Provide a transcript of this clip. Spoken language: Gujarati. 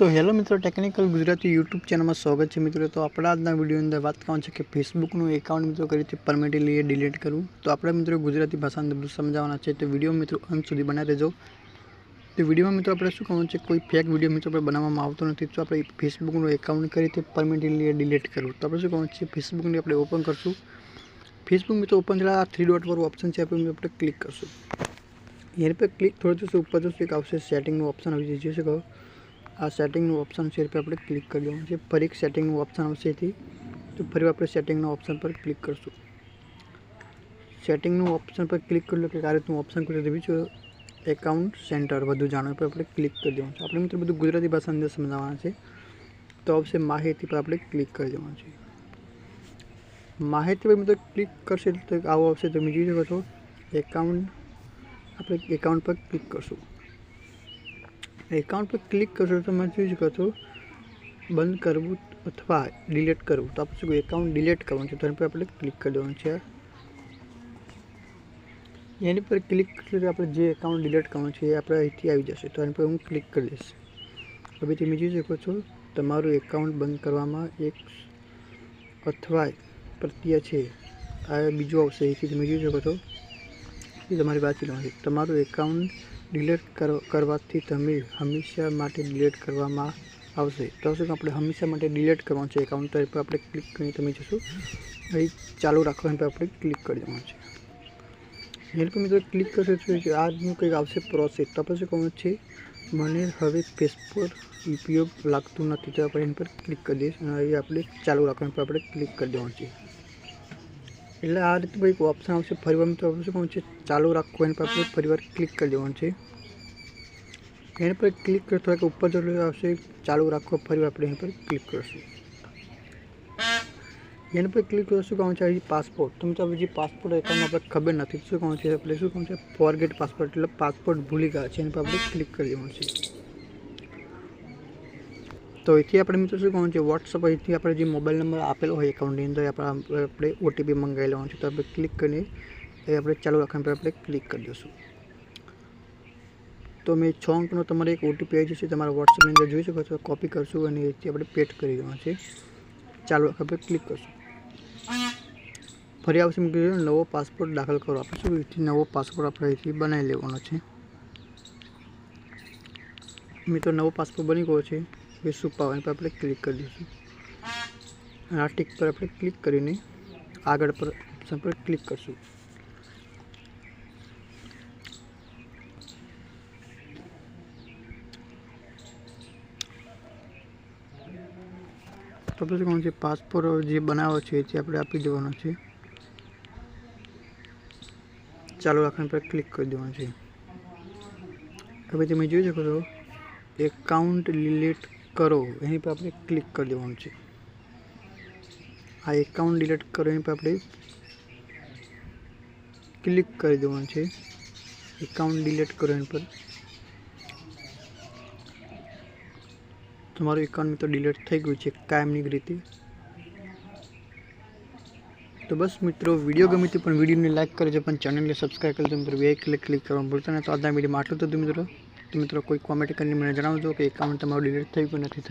તો હેલો મિત્રો ટેકનિકલ ગુજરાતી યુટ્યુબ ચેનલમાં સ્વાગત છે મિત્રો. તો આપણા આજના વિડીયોની અંદર વાત કરવાનું છે કે ફેસબુકનું એકાઉન્ટ મિત્રો કરી રીતે પરમેનન્ટલી ડિલીટ કરવું. તો આપણે મિત્રો ગુજરાતી ભાષાને બધું સમજાવવાના છે. તો વીડિયો મિત્રો અંત સુધી બનાવી દેજો તો વિડીયોમાં મિત્રો આપણે શું કરવાનું છે? કોઈ ફેક વીડિયો મિત્રો આપણે બનાવવામાં આવતો નથી. તો આપણે ફેસબુકનું એકાઉન્ટ કરી રીતે પરમેનન્ટલી ડિલીટ કરવું? તો આપણે શું કરવાનું છે? ફેસબુકને આપણે ઓપન કરશું. ફેસબુક મિત્રો ઓપન થયેલા આ થ્રી ડોટ વાળું ઓપ્શન છે આપણે આપણે ક્લિક કરશું. એની પર ક્લિક થોડું જશે ઉપર જશું એક આવશે સેટિંગનું ઓપ્શન આવી જશે કહો આ સેટિંગનું ઓપ્શન છે પર આપણે ક્લિક કરી દેવાનું છે. ફરી એક સેટિંગનું ઓપ્શન આવશે એથી. તો ફરી આપણે સેટિંગના ઓપ્શન પર ક્લિક કરશું. સેટિંગનું ઓપ્શન પર ક્લિક કરી લો કે આ રીતનું ઓપ્શન કરી દેવી છે એકાઉન્ટ સેન્ટર વધુ જાણવા પર આપણે ક્લિક કરી દેવાનું છે. આપણે મિત્રો બધું ગુજરાતી ભાષાની અંદર સમજાવવાના છે. તો આવશે માહિતી પર આપણે ક્લિક કરી દેવાનું છે. માહિતી પર મિત્રો ક્લિક કરશે તો આવો આવશે તમે જોઈ શકો છો. એકાઉન્ટ આપણે એકાઉન્ટ પર ક્લિક કરશું. એકાઉન્ટ પર ક્લિક કરશો તો તમે જોઈ શકો છો, બંધ કરવું અથવા ડિલીટ કરવું. તો આપણે શું એકાઉન્ટ ડિલીટ કરવાનું છે. તો એની પર આપણે ક્લિક કરી દેવાનું છે. એની પર ક્લિક કરશો આપણે જે એકાઉન્ટ ડિલીટ કરવાનું છે એ આપણે અહીંથી આવી જશે. તો એની પર હું ક્લિક કરી દઈશ. હવે તમે જોઈ શકો છો, તમારું એકાઉન્ટ બંધ કરવામાં એક અથવા પ્રત્યય છે. આ બીજું આવશે. અહીંથી તમે જોઈ શકો છો. એ તમારી લેવાનું છે તમારું એકાઉન્ટ ડિલીટ કરવાથી તમે હંમેશા માટે ડિલીટ કરવામાં આવશે. તો શું આપણે હંમેશા માટે ડિલીટ કરવાનું છે એકાઉન્ટ તરફ આપણે ક્લિક કરીને તમે જશો. અહીં ચાલુ રાખવા પર આપણે ક્લિક કરી દેવાનું છે. હેલ્પ પર મિત્રો ક્લિક કરશો તો આજનું કંઈક આવશે પ્રોસેસ તો કહું છે? મને હવે ફેસબુક ઉપયોગ લાગતું નથી. તો આપણે એની પર ક્લિક કરી દઈશ. અને અહીં આપણે ચાલુ રાખવાની પર આપણે ક્લિક કરી દેવાનું છે. એટલે આ રીતે કંઈક ઓપ્શન આવશે ફરીવાર મિત્રો આપણે શું છે, ચાલુ રાખવું એના પર આપણે ફરીવાર ક્લિક કરી દેવાનું છે. એના પર ક્લિક કરો કે ઉપર જો આવશે, ચાલુ રાખો ફરીવાર આપણે એની પર ક્લિક કરશું. એના પર ક્લિક કરશું કહું છે પાસપોર્ટ તો હજી પાસપોર્ટ એકાઉન્ટ આપણે ખબર નથી. શું કહું છે, આપણે શું કહું છે ફોરગેટ પાસપોર્ટ એટલે પાસપોર્ટ ભૂલી ગયા છે, એના પર આપણે ક્લિક કરી દેવાનું છે. તો અહીંથી આપણે મિત્રો શું કહું છે? વોટ્સઅપ અહીંથી આપણે જે મોબાઈલ નંબર આપેલો હોય એકાઉન્ટની અંદર આપણે આપણે ઓટીપી મંગાવી લેવાનું છે. તો આપણે ક્લિક કરીને એ આપણે ચાલુ રાખવા પર આપણે ક્લિક કરી દઈશું. તો મેં છ અંકનો તમારે એક ઓટીપી આવી જશે. તમારા વોટ્સઅપની અંદર જોઈ શકો છો. કોપી કરશું અને એથી આપણે પેટ કરી દેવાનું છે. ચાલુ રાખવા પર ક્લિક કરશું. ફરી આવશે મૂકી નવો પાસપોર્ટ દાખલ કરો આપણે શું અહીંથી નવો પાસપોર્ટ આપણે અહીંથી બનાવી લેવાનો છે. મિત્રો, નવો પાસપોર્ટ બની ગયો છે. શું પાવાની પર આપણે ક્લિક કરી દઈશું. અને આ ટીક પર આપણે ક્લિક કરીને આગળ પર ઓપ્શન પર ક્લિક કરશું. પછી કોણ છે? પાસપોર્ટ જે બનાવો છે તે આપણે આપી દેવાનો છે. ચાલુ રાખવાની પર ક્લિક કરી દેવાનું છે. હવે તમે જોઈ શકો છો એકાઉન્ટ ડિલીટ કરો, એની પર આપણે ક્લિક કરી દેવાનું છે. આ એકાઉન્ટ ડિલીટ કરો, એની પર આપણે ક્લિક કરી દેવાનું છે. એકાઉન્ટ ડિલીટ કરો, એની પર. તમારું એકાઉન્ટ મિત્રો ડિલીટ થઈ ગયું છે, કાયમની રીતે. તો બસ મિત્રો વીડિયો ગમે તે પણ વિડીયોને લાઇક કરજો, પણ ચેનલને સબસ્ક્રાઈબ કરજો મિત્રો બે ક્લિક ક્લિક કરવાનું ભૂલતા નહીં. તો આજના વિડીયોમાં આટલું થતું મિત્રો. તો મિત્રો કોઈ કોમેન્ટ કરીને મને જણાવજો કે એકાઉન્ટ તમારું ડિલીટ થયું કે નથી થયું?